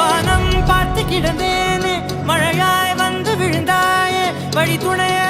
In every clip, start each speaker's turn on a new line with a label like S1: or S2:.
S1: வானம் பார்த்து கிடந்தேனே. மழையாய் வந்து விழுந்தாயே. வழி துணைய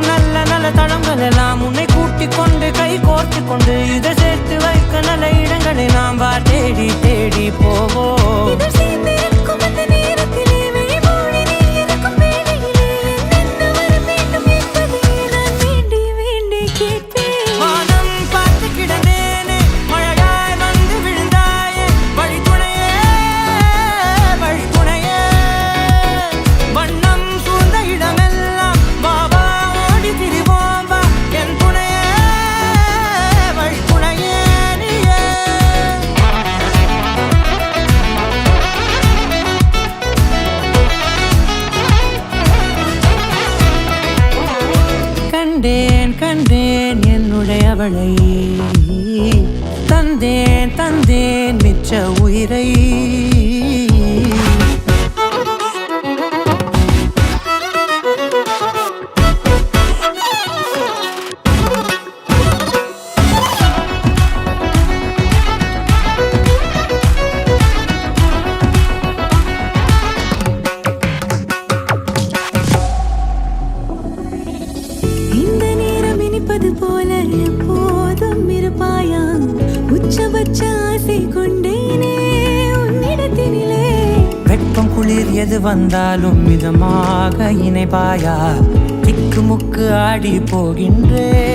S1: கண்டேன் என்னுடையவளை. தந்தேன் தந்தேன் மிச்ச உயிரை. எது வந்தாலும் மிதமாக இணைப்பாயா? திக்கு முக்கு ஆடி போகின்றே.